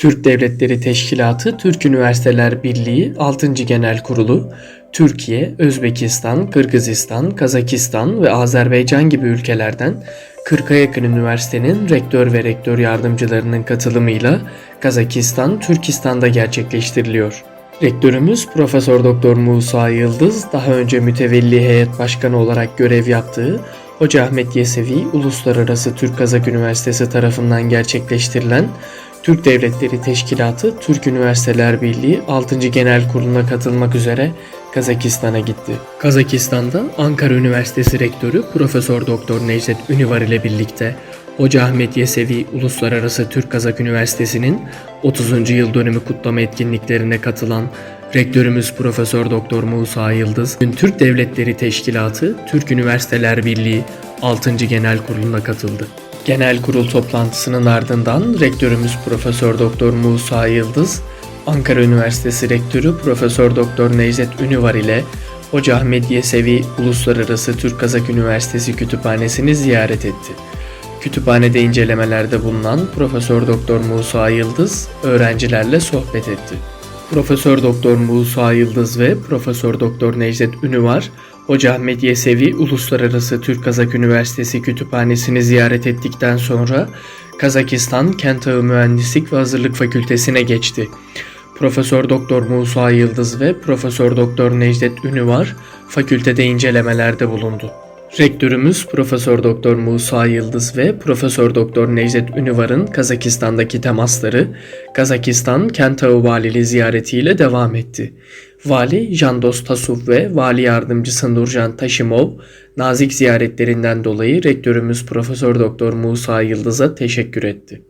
Türk Devletleri Teşkilatı Türk Üniversiteler Birliği 6. Genel Kurulu, Türkiye, Özbekistan, Kırgızistan, Kazakistan ve Azerbaycan gibi ülkelerden 40'a yakın üniversitenin rektör ve rektör yardımcılarının katılımıyla Kazakistan, Türkistan'da gerçekleştiriliyor. Rektörümüz Profesör Doktor Musa Yıldız daha önce mütevelli heyet başkanı olarak görev yaptığı Hoca Ahmet Yesevi Uluslararası Türk Kazak Üniversitesi tarafından gerçekleştirilen Türk Devletleri Teşkilatı Türk Üniversiteler Birliği 6. Genel Kurulu'na katılmak üzere Kazakistan'a gitti. Kazakistan'da Ankara Üniversitesi Rektörü Profesör Doktor Necdet Ünüvar ile birlikte Hoca Ahmet Yesevi Uluslararası Türk Kazak Üniversitesi'nin 30. yıl dönümü kutlama etkinliklerine katılan Rektörümüz Profesör Doktor Musa Yıldız, Türk Devletleri Teşkilatı Türk Üniversiteler Birliği 6. Genel Kurulu'na katıldı. Genel kurul toplantısının ardından rektörümüz Profesör Doktor Musa Yıldız, Ankara Üniversitesi Rektörü Profesör Doktor Necdet Ünüvar ile Hoca Ahmet Yesevi Uluslararası Türk Kazak Üniversitesi Kütüphanesi'ni ziyaret etti. Kütüphanede incelemelerde bulunan Profesör Doktor Musa Yıldız öğrencilerle sohbet etti. Profesör Doktor Musa Yıldız ve Profesör Doktor Necdet Ünüvar, Hoca Ahmet Yesevi Uluslararası Türk Kazak Üniversitesi Kütüphanesi'ni ziyaret ettikten sonra Kazakistan Kentağı Mühendislik ve Hazırlık Fakültesine geçti. Profesör Doktor Musa Yıldız ve Profesör Doktor Necdet Ünüvar fakültede incelemelerde bulundu. Rektörümüz Profesör Doktor Musa Yıldız ve Profesör Doktor Necdet Ünüvar'ın Kazakistan'daki temasları Kazakistan Kentağı Valiliği ziyaretiyle devam etti. Vali Jandos Tasuf ve Vali Yardımcısı Nurcan Taşimov nazik ziyaretlerinden dolayı rektörümüz Profesör Doktor Musa Yıldız'a teşekkür etti.